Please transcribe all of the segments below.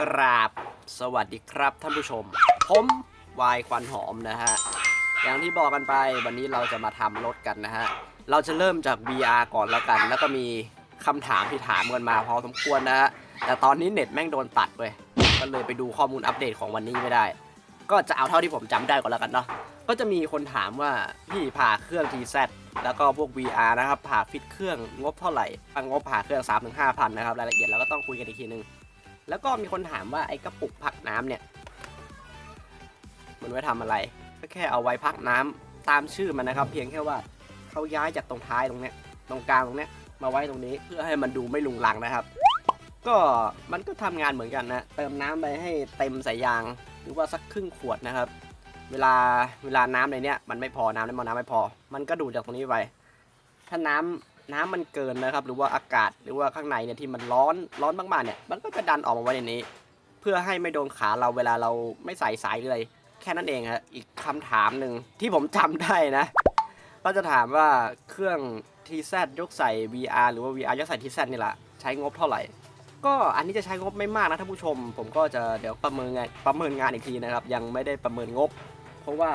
กราบสวัสดีครับท่านผู้ชม ผมวายควันหอมนะฮะ อย่างที่บอกกันไปวันนี้เราจะมาทำรถกันนะฮะ เราจะเริ่มจาก VR ก่อนแล้วกัน แล้วก็มีคำถามที่ถามกันมาพอสมควรนะฮะ แต่ตอนนี้เน็ตแม่งโดนตัดเว้ยก็เลยไปดูข้อมูลอัปเดตของวันนี้ไม่ได้ ก็จะเอาเท่าที่ผมจำได้ก่อนแล้วกันเนาะ ก็จะมีคนถามว่าพี่ผ่าเครื่อง TZ แล้วก็พวก VR นะครับผ่าฟิตเครื่องงบเท่าไหร่งบผ่าเครื่อง3 5 0 0 0นะครับรายละเอียดเราก็ต้องคุยกันอีกทีนึง แล้วก็มีคนถามว่าไอ้กระปุกพักน้ำเนี่ย มันไว้ทำอะไร ก็แค่เอาไว้พักน้ำตามชื่อมันนะครับ เพียงแค่ว่าเขาย้ายจากตรงท้ายตรงเนี้ยตรงกลางตรงเนี้ยมาไว้ตรงนี้เพื่อให้มันดูไม่ลุงลังนะครับ ก็มันก็ทำงานเหมือนกันนะ เติมน้ำไปให้เต็มสายยางหรือว่าสักครึ่งขวดนะครับ เวลาเวลาน้ำในเนี้ยมันไม่พอน้ำในหม้อน้ำไม่พอ มันก็ดูดจากตรงนี้ไปถ้าน้ำ น้ำมันเกินนะครับ หรือว่าอากาศหรือว่าข้างในเนี่ยที่มันร้อนร้อนมากๆเนี่ย มันก็จะดันออกมาไว้ในนี้ เพื่อให้ไม่โดนขาเราเวลาเราไม่ใส่สายเลยแค่นั้นเองฮะอีกคำถามหนึ่งที่ผมจำได้นะ ก็จะถามว่าเครื่อง TZ ยกใส่ VR หรือว่า VR ยกใส่ TZ นี่แหละใช้งบเท่าไหร่ ก็อันนี้จะใช้งบไม่มากนะท่านผู้ชม ผมก็จะเดี๋ยวประเมินงานประเมินงานอีกทีนะครับ ยังไม่ได้ประเมินงบ เพราะว่า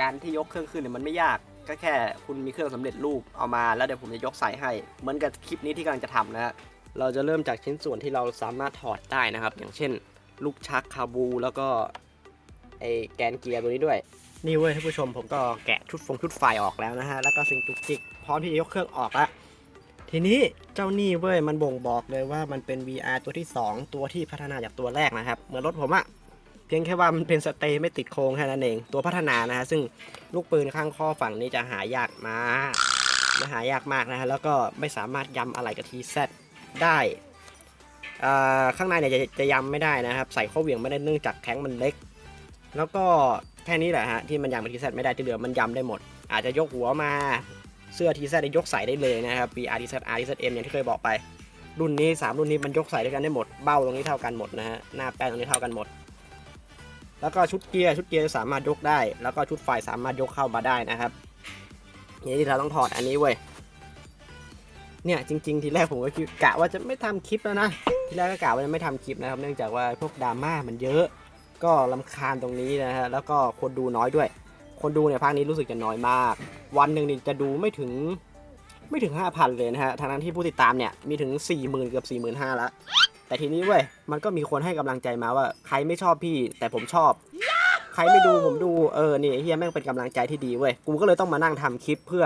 การที่ยกเครื่องขึ้นเนี่ยมันไม่ยาก ก็แค่คุณมีเครื่องสำเร็จรูปเอามาแล้วเดี๋ยวผมจะยกใส่ให้ เหมือนกับคลิปนี้ที่กำลังจะทำนะฮะเราจะเริ่มจากชิ้นส่วนที่เราสามารถถอดได้นะครับ อย่างเช่น ลูกชักคาบูแล้วก็ไอแกนเกียร์ตัวนี้ด้วย นี่เว้ยท่านผู้ชมผมก็แกะชุดฟงชุดไฟออกแล้วนะฮะแล้วก็สิ่งจุกจิกพร้อมที่จะยกเครื่องออกละทีนี้เจ้านี่เว้ยมันบ่งบอกเลยว่ามันเป็น VR ตัวที่ 2 ตัวที่พัฒนาจากตัวแรกนะครับเหมือนรถผมอะ พียงแค่ว่ามันเป็นสเตย์ไม่ติดโครงแค่นั้นเอง ตัวพัฒนานะฮะซึ่งลูกปืนข้างข้อฝั่งนี้จะหายากมากจะหายากมากนะฮะแล้วก็ไม่สามารถย้ำอะไรกับทีเซได้ข้างในเนี่ยจะจะย้ำไม่ได้นะครับ ใส่ข้อเหวี่ยงไม่ได้เนื่องจากแข้งมันเล็ก แล้วก็แค่นี้แหละฮะที่มันย้ำกับทีเซไม่ได้ที่เหลือมันย้ำได้หมด อาจจะยกหัวมาเสื้อทีเซยกใส่ได้เลยนะครับ VR ทีเซ R ทีเซ M อย่างที่เคยบอกไป รุ่นนี้ 3 รุ่นนี้มันยกใส่ด้วยกันได้หมดเบ้าตรงนี้เท่ากันหมดนะฮะหน้าแป้นตรงนี้เท่ากันหมด แล้วก็ชุดเกียร์ชุดเกียร์สามารถยกได้ แล้วก็ชุดไฟสามารถยกเข้ามาได้นะครับนี่ที่เราต้องถอดอันนี้เว้ยเนี่ยจริง ๆ ทีแรกผมก็คิดกะว่าจะไม่ทำคลิปแล้วนะทีแรกก็กะว่าจะไม่ทำคลิปนะครับ เนื่องจากว่าพวกดราม่ามันเยอะ ก็ลำคาญตรงนี้นะฮะแล้วก็คนดูน้อยด้วย คนดูเนี่ยภาคนี้รู้สึกจะน้อยมาก วันหนึ่งนี่จะดูไม่ถึง ไม่ถึง 5,000 เลยนะฮะทางนั้นที่ผู้ติดตามเนี่ยมีถึง 40,000 เกือบ 45,000แล้ว แต่ทีนี้เว้ย มันก็มีคนให้กำลังใจมาว่า ใครไม่ชอบพี่ แต่ผมชอบ ใครไม่ดูผมดู เออ นี่เฮียแม่งเป็นกำลังใจที่ดีเว้ย กูก็เลยต้องมานั่งทำคลิปเพื่อ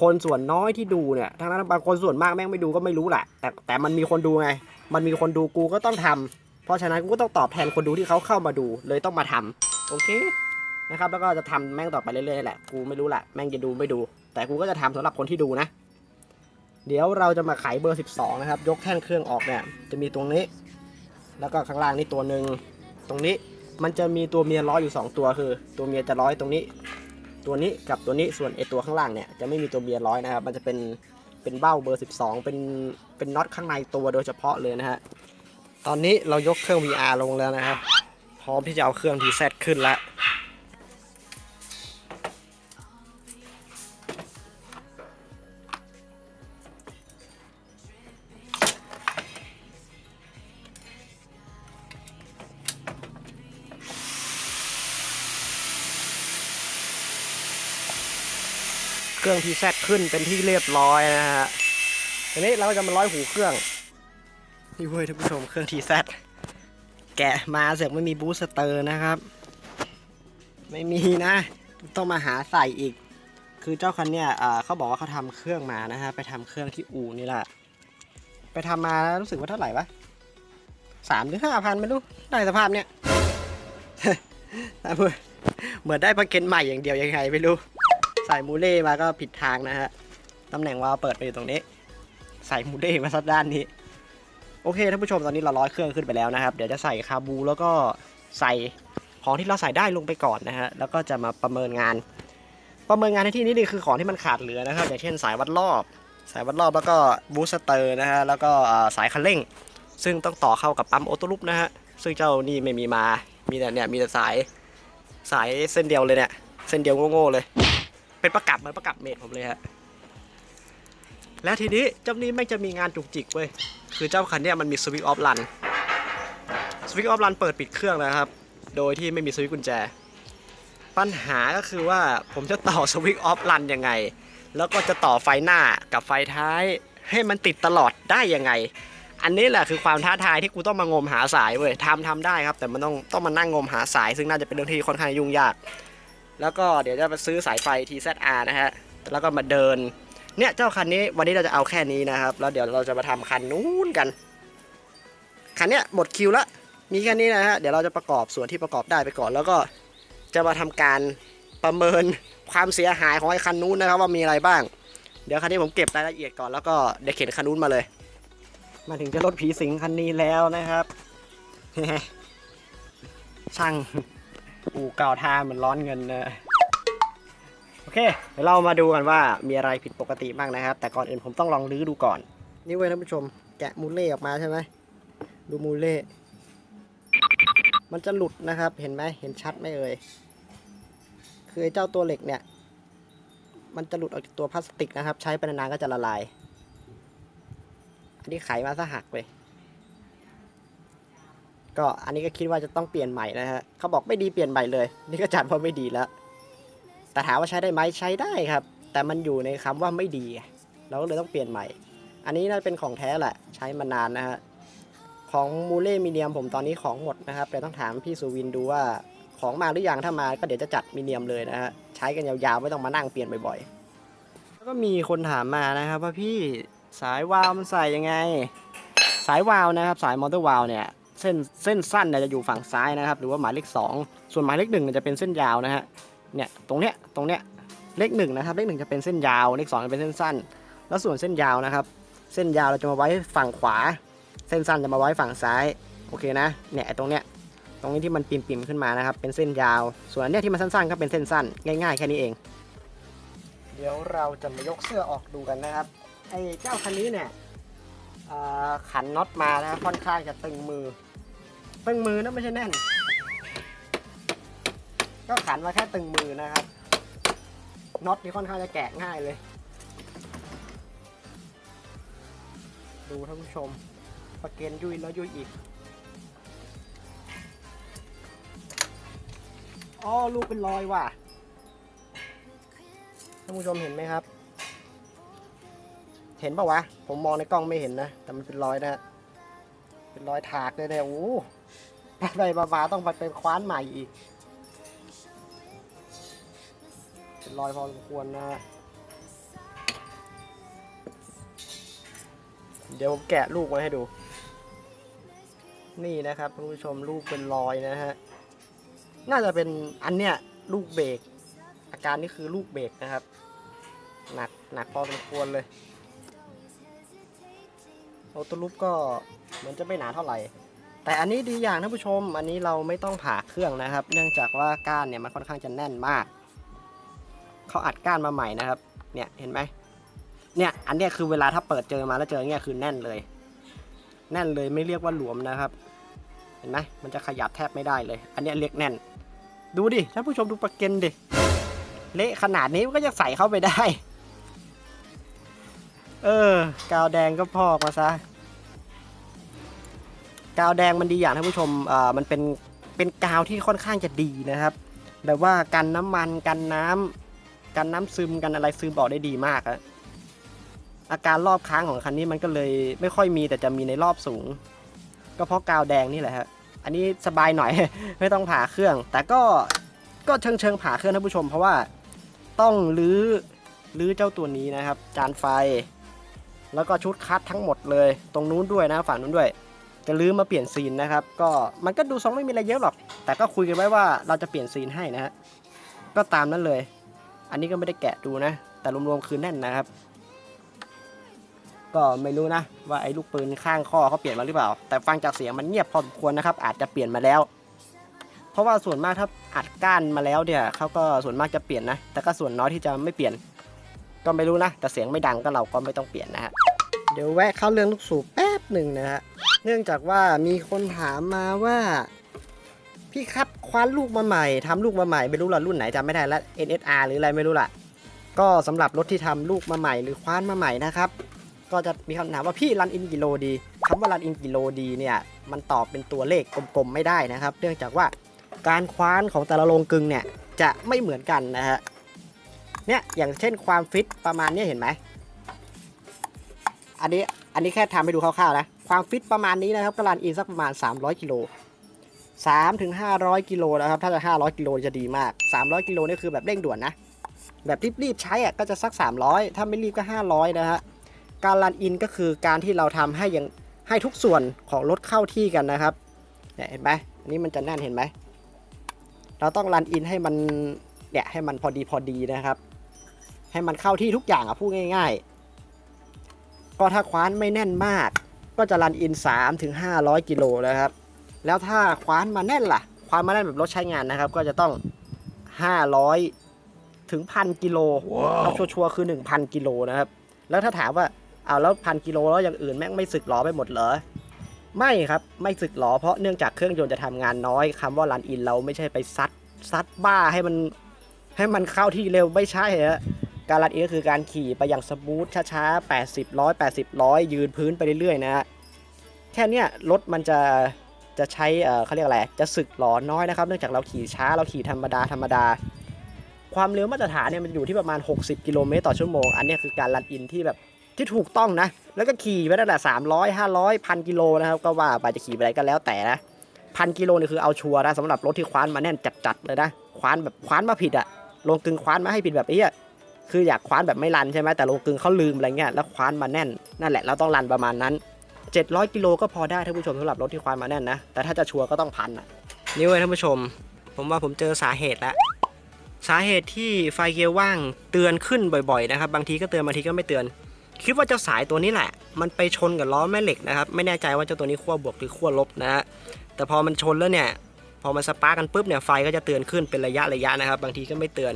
คนส่วนน้อยที่ดูเนี่ยทางนั้นบางคนส่วนมากแม่งไม่ดูก็ไม่รู้แหละ แต่แต่มันมีคนดูไง มันมีคนดูกูก็ต้องทำเพราะฉะนั้นกูก็ต้องตอบแทนคนดูที่เขาเข้ามาดู เลยต้องมาทำโอเคนะครับ แล้วก็จะทำแม่งต่อไปเรื่อยๆแหละ กูไม่รู้แหละ แม่งจะดูไม่ดู แต่กูก็จะทำสำหรับคนที่ดูนะ เดี๋ยวเราจะมาไขเบอร์ 12 นะครับ ยกแท่นเครื่องออกเนี่ย จะมีตรงนี้ แล้วก็ข้างล่างนี่ตัวหนึ่งตรงนี้มันจะมีตัวเมียร้อยอยู่ 2 ตัวคือ ตัวเมียจะร้อยตรงนี้ ตัวนี้กับตัวนี้ส่วนไอตัวข้างล่างเนี่ยจะไม่มีตัวเมียร้อยนะครับ มันจะเป็นเป็นเบ้าเบอร์ 12 เป็นเป็นน็อตข้างในตัวโดยเฉพาะเลยนะฮะตอนนี้เรายกเครื่อง VR ลงแล้วนะครับพร้อมที่จะเอาเครื่อง TZ ขึ้นแล้ว เครื่องทีแซขึ้นเป็นที่เรียบร้อยนะฮะทีนี้เราก็จะมาร้อยหูเครื่องนี่เว้ยท่านผู้ชมเครื่องทีแซแกะมาเสร็จไม่มีบูสเตอร์นะครับ ไม่มีนะ ต้องมาหาใส่อีก คือเจ้าคันเนี่ยเขาบอกว่าเขาทำเครื่องมานะฮะไปทำเครื่องที่อู่นี่แหละไปทำมาแล้วรู้สึกว่าเท่าไหร่วะสามหรือห้าพันไม่รู้ได้สภาพเนี่ยเหมือนได้ประเก็นใหม่อย่างเดียวยังไงไม่รู้ ส่มูเล่มาก็ผิดทางนะฮะตำแหน่งวาเปิดไปอยู่ตรงนี้ ใส่มูเล่มาสักด้านนี้ โอเคท่านผู้ชมตอนนี้เราร้อยเครื่องขึ้นไปแล้วนะครับ เดี๋ยวจะใส่คาบูแล้วก็ใส่ของที่เราใส่ได้ลงไปก่อนนะฮะแล้วก็จะมาประเมินงาน ประเมินงานในที่นี้นี่คือของที่มันขาดเหลือนะครับ อย่างเช่นสายวัดรอบ สายวัดรอบแล้วก็บูสเตอร์นะฮะแล้วก็สายคันเร่ง ซึ่งต้องต่อเข้ากับปั๊มออโต้ลูปนะฮะซึ่งเจ้านี่ไม่มีมามีแต่เนี่ยมีแต่สายสายเส้นเดียวเลยเนี่ย เส้นเดียวโง่ๆเลย เป็นประกับเหมือนประกับเมดผมเลยฮะแล้วทีนี้เจ้านี้ไม่งจะมีงานจุกจิกเว้ยคือเจ้าคันเนี้ยมันมีสวิตช์ออฟรันสวิตช์ออฟรันเปิดปิดเครื่องนะครับ โดยที่ไม่มีสวิตช์กุญแจ ปัญหาก็คือว่าผมจะต่อสวิตช์ออฟรันยังไง แล้วก็จะต่อไฟหน้ากับไฟท้าย ให้มันติดตลอดได้ยังไง อันนี้แหละคือความท้าทายที่กูต้องมางมหาสายเว้ยทำทำได้ครับ แต่มันต้องต้องมานั่งงมหาสาย ซึ่งน่าจะเป็นเรื่องที่ค่อนข้างยุ่งยาก แล้วก็เดี๋ยวจะไปซื้อสายไฟ TZR นะฮะ แล้วก็มาเดิน เนี่ยเจ้าคันนี้วันนี้เราจะเอาแค่นี้นะครับ แล้วเดี๋ยวเราจะมาทำคันนู้นกัน คันเนี้ยหมดคิวละ มีแค่นี้นะฮะ เดี๋ยวเราจะประกอบส่วนที่ประกอบได้ไปก่อน แล้วก็จะมาทำการประเมินความเสียหายของไอ้คันนู้นนะครับว่ามีอะไรบ้าง เดี๋ยวคันนี้ผมเก็บรายละเอียดก่อนแล้วก็เดี๋ยวเข็นคันนู้นมาเลย มาถึงจะรถผีสิงคันนี้แล้วนะครับช่าง อู่เก่าท่าเหมือนร้อนเงินนะโอเค เดี๋ยวเรามาดูกันว่ามีอะไรผิดปกติบ้างนะครับ แต่ก่อนอื่นผมต้องลองรื้อดูก่อน นี่เว้ยท่านผู้ชม แกะมูลเล่ออกมาใช่ไหมดูมูลเล่ มันจะหลุดนะครับ เห็นไหมเห็นชัดไหมเอ่ย คือเจ้าตัวเหล็กเนี่ย มันจะหลุดออกจากตัวพลาสติกนะครับ ใช้ไปนานๆก็จะละลาย อันนี้ไขมาซะหักเลย ก็อันนี้ก็คิดว่าจะต้องเปลี่ยนใหม่นะฮะเขาบอกไม่ดีเปลี่ยนใหม่เลย นี่ก็จัดว่าไม่ดีแล้ว แต่ถามว่าใช้ได้ไหมใช้ได้ครับ แต่มันอยู่ในคำว่าไม่ดี เราก็เลยต้องเปลี่ยนใหม่ อันนี้น่าจะเป็นของแท้แหละ ใช้มานานนะฮะ ของมูเล่มีเนียมผมตอนนี้ของหมดนะครับเดี๋ยต้องถามพี่สุวินดูว่าของมาหรือยังถ้ามาก็เดี๋ยวจะจัดมีเนียมเลยนะฮะ ใช้กันยาวๆไม่ต้องมานั่งเปลี่ยนบ่อยๆ แล้วก็มีคนถามมานะครับว่าพี่สายวาล์วมันใส่ยังไง สายวาล์วนะครับสายมอเตอร์วาล์วเนี่ย เส้นเส้นสั้นเนี่ยจะอยู่ฝั่งซ้ายนะครับ หรือว่าหมายเลขสองส่วนหมายเลขหนึ่งเนี่ยจะเป็นเส้นยาวนะฮะเนี่ยตรงเนี้ยตรงเนี้ยเลขหนึ่งนะครับเลขหนึ่งจะเป็นเส้นยาวเลขสองจะเป็นเส้นสั้น แล้วส่วนเส้นยาวนะครับ เส้นยาวเราจะมาไว้ฝั่งขวา เส้นสั้นจะมาไว้ฝั่งซ้ายโอเคนะเนี่ยตรงเนี้ยตรงนี้ที่มันปิ่มๆขึ้นมานะครับ เป็นเส้นยาว ส่วนอันเนี้ยที่มันสั้นๆก็เป็นเส้นสั้น ง่ายๆ แค่นี้เอง เดี๋ยวเราจะมายกเสื้อออกดูกันนะครับไอ้เจ้าคันนี้เนี่ยขันน็อตมานะค่อนข้างจะตึงมือ ตึงมือนะไม่ใช่แน่น ก็ขันมาแค่ตึงมือนะครับน็อตนี่ค่อนข้างจะแกะง่ายเลย ดูท่านผู้ชมประเกนยุ่ยแล้วยุ่ยอีกอ๋อลูกเป็นรอยว่ะท่านผู้ชมเห็นไหมครับ เห็นปะวะ ผมมองในกล้องไม่เห็นนะ แต่มันเป็นรอยนะ เป็นรอยถากเลยเนี่ยโอ้ ไปมาๆต้องไปเป็นคว้านใหม่อีกเป็นรอยพอสมควรนะเดี๋ยวผมแกะลูกไว้ให้ดู นี่นะครับท่านผู้ชมลูกเป็นรอยนะฮะ น่าจะเป็นอันเนี้ยลูกเบรก อาการนี้คือลูกเบรกนะครับ หนักหนักพอสมควรเลยโอตัวลูปก็เหมือนจะไม่หนาเท่าไหร่ แต่อันนี้ดีอย่างท่านผู้ชม อันนี้เราไม่ต้องผ่าเครื่องนะครับ เนื่องจากว่าก้านเนี่ยมันค่อนข้างจะแน่นมากเขาอัดก้านมาใหม่นะครับ เนี่ยเห็นไหมเนี่ยอันเนี้ยคือเวลาถ้าเปิดเจอมาแล้วเจออย่างเงี้ยคือแน่นเลย แน่นเลยไม่เรียกว่าหลวมนะครับ เห็นไหมมันจะขยับแทบไม่ได้เลย อันเนี้ยเรียกแน่น ดูดิท่านผู้ชมดูประเก็นดิเละขนาดนี้มันก็ยังใส่เข้าไปได้ เออกาวแดงก็พอกมาซะ กาวแดงมันดีอย่างท่านผู้ชมอ่ามันเป็นเป็นกาวที่ค่อนข้างจะดีนะครับ แบบว่ากันน้ำมันกันน้ำกันน้ำซึมกันอะไรซึมออกได้ดีมากอะอาการรอบค้างของคันนี้มันก็เลยไม่ค่อยมีแต่จะมีในรอบสูง ก็เพราะกาวแดงนี่แหละฮะอันนี้สบายหน่อย ไม่ต้องผ่าเครื่อง แต่ก็ก็เชิงเชิงผ่าเครื่องท่านผู้ชม เพราะว่าต้องรื้อรื้อเจ้าตัวนี้นะครับ จานไฟ แล้วก็ชุดคัดทั้งหมดเลย ตรงนู้นด้วยนะฝั่งนู้นด้วย จะรื้อมาเปลี่ยนซีนนะครับ ก็มันก็ดูทรงไม่มีอะไรเยอะหรอก แต่ก็คุยกันไว้ว่าเราจะเปลี่ยนซีนให้นะฮะก็ตามนั้นเลย อันนี้ก็ไม่ได้แกะดูนะ แต่รวมๆคือแน่นนะครับ ก็ไม่รู้นะว่าไอ้ลูกปืนข้างข้อเขาเปลี่ยนมาหรือเปล่า แต่ฟังจากเสียงมันเงียบพอสมควรนะครับ อาจจะเปลี่ยนมาแล้ว เพราะว่าส่วนมากถ้าอัดก้านมาแล้วเนี่ยเขาก็ส่วนมากจะเปลี่ยนนะ แต่ก็ส่วนน้อยที่จะไม่เปลี่ยน ก็ไม่รู้นะ แต่เสียงไม่ดังก็เราก็ไม่ต้องเปลี่ยนนะฮะเดี๋ยวแวะเข้าเรื่องลูกสูบแป๊บหนึ่งนะฮะ เนื่องจากว่ามีคนถามมาว่า พี่ครับคว้านลูกมาใหม่ทำลูกมาใหม่ไม่รู้ละรุ่นไหนจำไม่ได้แล้ว NSR หรืออะไรไม่รู้ละก็สำหรับรถที่ทำลูกมาใหม่หรือคว้านมาใหม่นะครับ ก็จะมีคำถามว่าพี่รันอินกิโลดีคำว่ารันอินกิโลดีเนี่ยมันตอบเป็นตัวเลขกลมๆไม่ได้นะครับ เนื่องจากว่าการคว้านของแต่ละโรงกึงเนี่ยจะไม่เหมือนกันนะฮะเนี่ยอย่างเช่นความฟิตประมาณนี้เห็นไหมอันนี้อันนี้แค่ทำให้ดูคร่าวๆนะ ความฟิตประมาณนี้นะครับก็รันอินสักประมาณ 300กิโล3ถึง500กิโลนะครับ ถ้าจะ 500กิโลจะดีมาก 300กิโลนี่คือแบบเร่งด่วนนะ แบบรีบๆใช้อะก็จะสัก 300 ถ้าไม่รีบก็ 500 นะฮะการรันอินก็คือการที่เราทำให้ยังให้ทุกส่วนของรถเข้าที่กันนะครับเนี่ยเห็นไหมอันนี้มันจะแน่นเห็นไหมเราต้องรันอินให้มันเนี่ยให้มันพอดีพอดีนะครับ ให้มันเข้าที่ทุกอย่างอะพูดง่าย ๆ ก็ถ้าคว้านไม่แน่นมาก ก็จะรันอิน 3 ถึง 500 กิโลนะครับ แล้วถ้าคว้านมาแน่นล่ะ คว้านมาแน่นแบบรถใช้งานนะครับ ก็จะต้อง 500 ถึงพันกิโลเอาชัวร์ๆคือ 1,000 กิโลนะครับ แล้วถ้าถามว่าเอาแล้วพันกิโลแล้วอย่างอื่นแม่งไม่สึกหรอไปหมดเหรอไม่ครับไม่สึกหรอเพราะเนื่องจากเครื่องยนต์จะทำงานน้อยคำว่ารันอินเราไม่ใช่ไปซัดซัดบ้าให้มันให้มันเข้าที่เร็วไม่ใช่ฮะ การรันอินก็คือการขี่ไปอย่างสมูทช้าๆ 80 100 80 100 ยืนพื้นไปเรื่อยๆนะฮะแค่เนี้ยรถมันจะจะใช้เอ่อเขาเรียกอะไรจะสึกหรอน้อยนะครับ เนื่องจากเราขี่ช้าเราขี่ธรรมดาธรรมดา ความเร็วมาตรฐานเนี่ยมันอยู่ที่ประมาณ 60 กิโลเมตรต่อชั่วโมง อันนี้คือการรันอินที่แบบที่ถูกต้องนะ แล้วก็ขี่ไปนั่นแหละ300 500พันกิโลนะครับ ก็ว่าไปจะขี่ไปไหนก็แล้วแต่นะพันกิโลนี่คือเอาชัวร์นะสำหรับรถที่คว้านมาแน่นจัดๆเลยนะคว้านแบบคว้านมาผิดอะลงกึงคว้านมาให้ผิดแบบนี้อะ คืออยากคว้านแบบไม่รันใช่ไหมแต่โลกึงเขาลืมอะไรเงี้ยแล้วคว้านมาแน่นนั่นแหละเราต้องรันประมาณนั้น 700กิโลก็พอได้ท่านผู้ชมสำหรับรถที่คว้านมาแน่นนะแต่ถ้าจะชัวร์ก็ต้องพันอะนี่เว้ยท่านผู้ชม ผมว่าผมเจอสาเหตุแล้วสาเหตุที่ไฟเกียร์ว่างเตือนขึ้นบ่อยๆนะครับบางทีก็เตือนบางทีก็ไม่เตือน คิดว่าเจ้าสายตัวนี้แหละ มันไปชนกับล้อแม่เหล็กนะครับไม่แน่ใจว่าเจ้าตัวนี้ขั้วบวกหรือขั้วลบนะฮะแต่พอมันชนแล้วเนี่ยพอมันสปาร์กกันปุ๊บเนี่ยไฟก็จะเตือนขึ้นเป็นระยะระยะนะครับ บางทีก็ไม่เตือน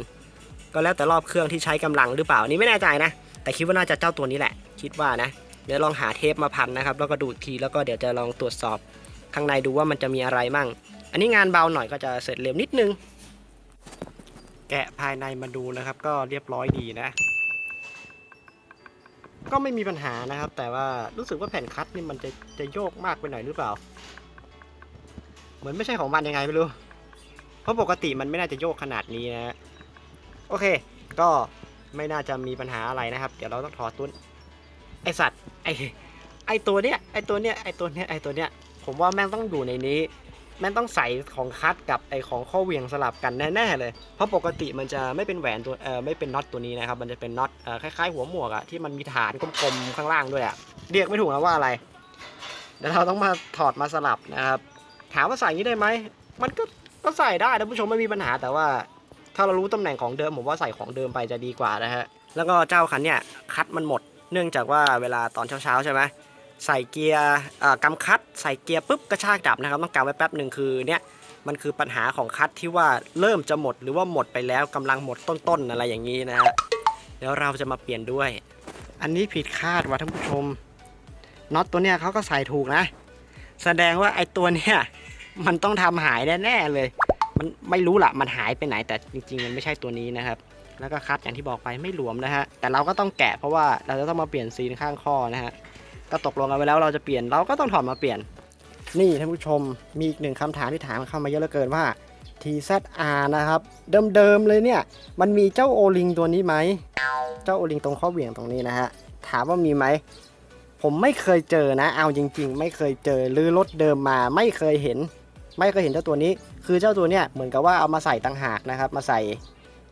ก็แล้วแต่รอบเครื่องที่ใช้กำลังหรือเปล่านี่ไม่แน่ใจนะ แต่คิดว่าน่าจะเจ้าตัวนี้แหละ คิดว่านะ เดี๋ยวลองหาเทปมาพันนะครับ แล้วก็ดูอีกทีแล้วก็เดี๋ยวจะลองตรวจสอบข้างในดูว่ามันจะมีอะไรมั่ง อันนี้งานเบาหน่อยก็จะเสร็จเร็วนิดนึง แกะภายในมาดูนะครับ ก็เรียบร้อยดีนะ ก็ไม่มีปัญหานะครับ แต่ว่ารู้สึกว่าแผ่นคัตนี่มันจะจะโยกมากไปหน่อยหรือเปล่า เหมือนไม่ใช่ของมันยังไงไม่รู้ เพราะปกติมันไม่น่าจะโยกขนาดนี้นะ โอเค ก็ไม่น่าจะมีปัญหาอะไรนะครับ เดี๋ยวเราต้องถอดตุ้นไอสัตว์ไอไอตัวเนี้ยไอตัวเนี้ยไอตัวเนี้ยไอตัวเนี้ยผมว่าแม่งต้องอยู่ในนี้ แม่งต้องใส่ของคัตกับไอของข้อเหวียงสลับกันแน่ๆเลย เพราะปกติมันจะไม่เป็นแหวนตัวเออไม่เป็นน็อตตัวนี้นะครับ มันจะเป็นน็อตเออคล้ายๆหัวหมวกอะที่มันมีฐานกลมๆข้างล่างด้วยอะเรียกไม่ถูกนะว่าอะไรเดี๋ยวเราต้องมาถอดมาสลับนะครับ ถามว่าใส่นี้ได้ไหมมันก็ก็ใส่ได้นะผู้ชมไม่มีปัญหาแต่ว่า ถ้าเรารู้ตำแหน่งของเดิมผมว่าใส่ของเดิมไปจะดีกว่านะฮะ แล้วก็เจ้าคันเนี่ยคัดมันหมด เนื่องจากว่าเวลาตอนเช้าๆใช่ไหมใส่เกียร์อ่ากำคัด ใส่เกียร์ปุ๊บกระชากดับนะครับ ต้องกำไว้แป๊บหนึ่งคือเนี่ยมันคือปัญหาของคัดที่ว่าเริ่มจะหมดหรือว่าหมดไปแล้วกำลังหมดต้นๆอะไรอย่างนี้นะฮะเดี๋ยวเราจะมาเปลี่ยนด้วย อันนี้ผิดคาดว่ะท่านผู้ชมน็อตตัวเนี้ยเขาก็ใส่ถูกนะ แสดงว่าไอ้ตัวเนี้ยมันต้องทำหายแน่ๆเลย มันไม่รู้ละมันหายไปไหนแต่จริง ๆ มันไม่ใช่ตัวนี้นะครับ แล้วก็คัดอย่างที่บอกไปไม่หลวมนะฮะ แต่เราก็ต้องแกะเพราะว่าเราจะต้องมาเปลี่ยนซีนข้างข้อนะฮะ ก็ตกลงกันไว้แล้วเราจะเปลี่ยนเราก็ต้องถอดมาเปลี่ยน นี่ท่านผู้ชมมีอีกหนึ่งคำถามที่ถามเข้ามาเยอะเหลือเกินว่า TZR นะครับ เดิมๆเลยเนี่ย มันมีเจ้าโอลิงตัวนี้ไหม เจ้าโอลิงตรงข้อเหวี่ยงตรงนี้นะฮะ ถามว่ามีไหม ผมไม่เคยเจอนะ เอาจริง ๆ ไม่เคยเจอหรือรถเดิมมาไม่เคยเห็น ไม่เคยเห็นเจ้าตัวนี้ คือเจ้าตัวเนี้ยเหมือนกับว่าเอามาใส่ต่างหากนะครับ มาใส่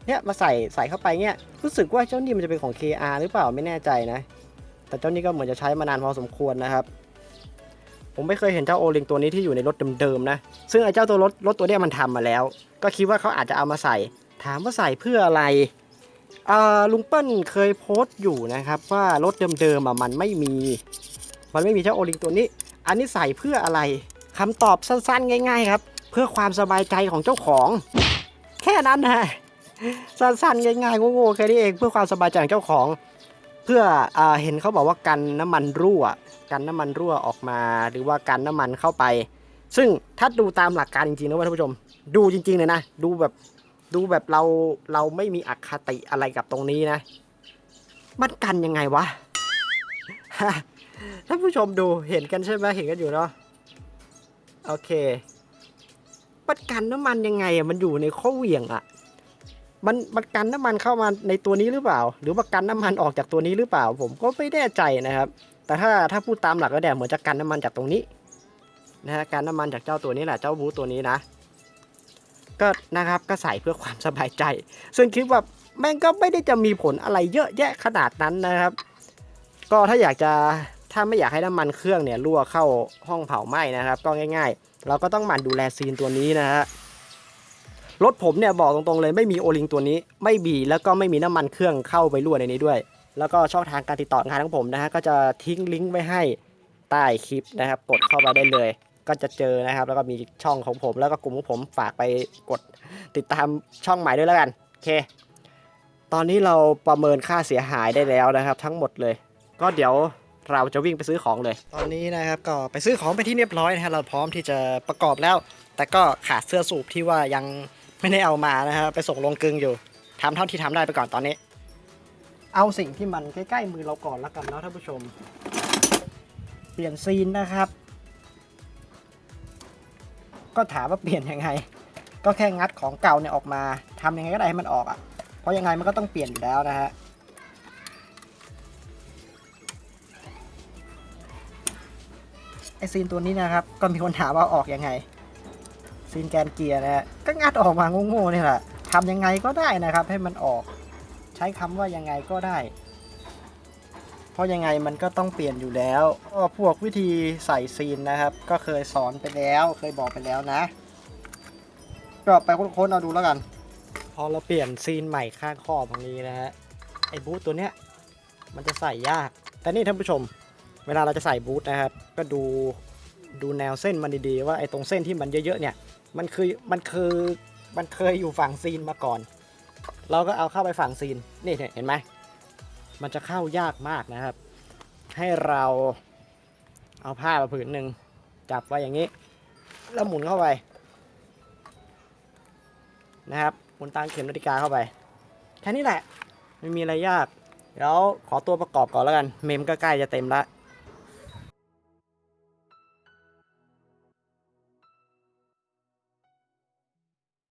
เนี่ยมาใส่ใส่เข้าไปเนี่ยรู้สึกว่าเจ้านี่มันจะเป็นของ KR หรือเปล่าไม่แน่ใจนะ แต่เจ้านี้ก็เหมือนจะใช้มานานพอสมควรนะครับ ผมไม่เคยเห็นเจ้าโอลิงตัวนี้ที่อยู่ในรถเดิมๆนะ ซึ่งไอ้เจ้าตัวรถรถตัวเนี้ยมันทำมาแล้ว ก็คิดว่าเขาอาจจะเอามาใส่ ถามว่าใส่เพื่ออะไรลุงเปิ้ลเคยโพสต์อยู่นะครับว่ารถเดิมๆมันไม่มี มันไม่มีเจ้าโอลิงตัวนี้ อันนี้ใส่เพื่ออะไรคำตอบสั้นๆ ง่าย ๆ ครับ เพื่อความสบายใจของเจ้าของ แค่นั้นนะสั้นๆง่ายๆโง่ๆแค่นี้เองเพื่อความสบายใจของเจ้าของ เพื่ออเห็นเขาบอกว่ากันน้ำมันรั่ว กันน้ำมันรั่วออกมา หรือว่ากันน้ำมันเข้าไป ซึ่งถ้าดูตามหลักการจริงๆนะท่านผู้ชม ดูจริงๆเลยนะดูแบบดูแบบเราเราไม่มีอคติอะไรกับตรงนี้นะ มันกันยังไงวะท่านผู้ชมดูเห็นกันใช่ไหมเห็นกันอยู่เนาะโอเค ประกันน้ำมันยังไงอะมันอยู่ในข้อเหวี่ยงอะ มันมันกันน้ำมันเข้ามาในตัวนี้หรือเปล่า หรือว่ากันน้ำมันออกจากตัวนี้หรือเปล่า ผมก็ไม่แน่ใจนะครับ แต่ถ้าถ้าพูดตามหลักแล้วเนี่เหมือนจะกันน้ำมันจากตรงนี้นะฮะกันน้ำมันจากเจ้าตัวนี้แหละเจ้าบูตัวนี้นะ ก็นะครับก็ใส่เพื่อความสบายใจซึ่งคิดว่าแม่งก็ไม่ได้จะมีผลอะไรเยอะแยะขนาดนั้นนะครับ ก็ถ้าอยากจะ ถ้าไม่อยากให้น้ำมันเครื่องเนี่ยรั่วเข้าห้องเผาไหม้นะครับ ก็ง่าย ๆ เราก็ต้องหมั่นดูแลซีนตัวนี้นะฮะรถผมเนี่ยบอกตรงๆเลยไม่มีโอลิงตัวนี้ ไม่มีแล้วก็ไม่มีน้ำมันเครื่องเข้าไปรั่วในนี้ด้วย แล้วก็ช่องทางการติดต่องานของผมนะฮะก็จะทิ้งลิงก์ไว้ให้ใต้คลิปนะครับ กดเข้าไปได้เลย ก็จะเจอนะครับ แล้วก็มีช่องของผมแล้วก็กลุ่มของผมฝากไปกดติดตามช่องใหม่ด้วยแล้วกันโอเค ตอนนี้เราประเมินค่าเสียหายได้แล้วนะครับ ทั้งหมดเลย ก็เดี๋ยว เราจะวิ่งไปซื้อของเลย ตอนนี้นะครับก็ไปซื้อของไปที่เรียบร้อยนะฮะเราพร้อมที่จะประกอบแล้ว แต่ก็ขาดเสื้อสูบที่ว่ายังไม่ได้เอามานะฮะไปส่งลงกึงอยู่ทำเท่าที่ทำได้ไปก่อนตอนนี้ เอาสิ่งที่มันใกล้ๆมือเราก่อนแล้วกันเนาะท่านผู้ชม เปลี่ยนซีนนะครับ ก็ถามว่าเปลี่ยนยังไง ก็แค่งัดของเก่าเนี่ยออกมาทำยังไงก็ได้ให้มันออกอะเพราะยังไงมันก็ต้องเปลี่ยนอยู่แล้วนะฮะ อซีนตัวนี้นะครับ ก็มีคนถามว่าออกยังไง ซีนแกนเกียร์นะฮะก็งัดออกมาโง่ๆนี่แหละทำยังไงก็ได้นะครับ ให้มันออก ใช้คำว่ายังไงก็ได้ เพราะยังไงมันก็ต้องเปลี่ยนอยู่แล้วก็พวกวิธีใส่ซีนนะครับ ก็เคยสอนไปแล้วเคยบอกไปแล้วนะ ก็ไปค้นๆเอาดูแล้วกัน พอเราเปลี่ยนซีนใหม่ข้างข้อบางนี้นะฮะไอ้บูทตัวเนี้ยมันจะใส่ยาก แต่นี่ท่านผู้ชม เวลาเราจะใส่บูทนะครับ ก็ดูดูแนวเส้นมันดีๆ ว่าไอ้ตรงเส้นที่มันเยอะๆเนี่ย มันคือมันคือมันเคยอยู่ฝั่งซีนมาก่อน เราก็เอาเข้าไปฝั่งซีนนี่เห็นไหมมันจะเข้ายากมากนะครับ ให้เราเอาผ้ามาผืนหนึ่งจับไว้อย่างนี้ แล้วหมุนเข้าไปนะครับหมุนตามเข็มนาฬิกาเข้าไปแค่นี้แหละไม่มีอะไรยากเดี๋ยวขอตัวประกอบก่อนแล้วกัน เมมก็ใกล้จะเต็มละ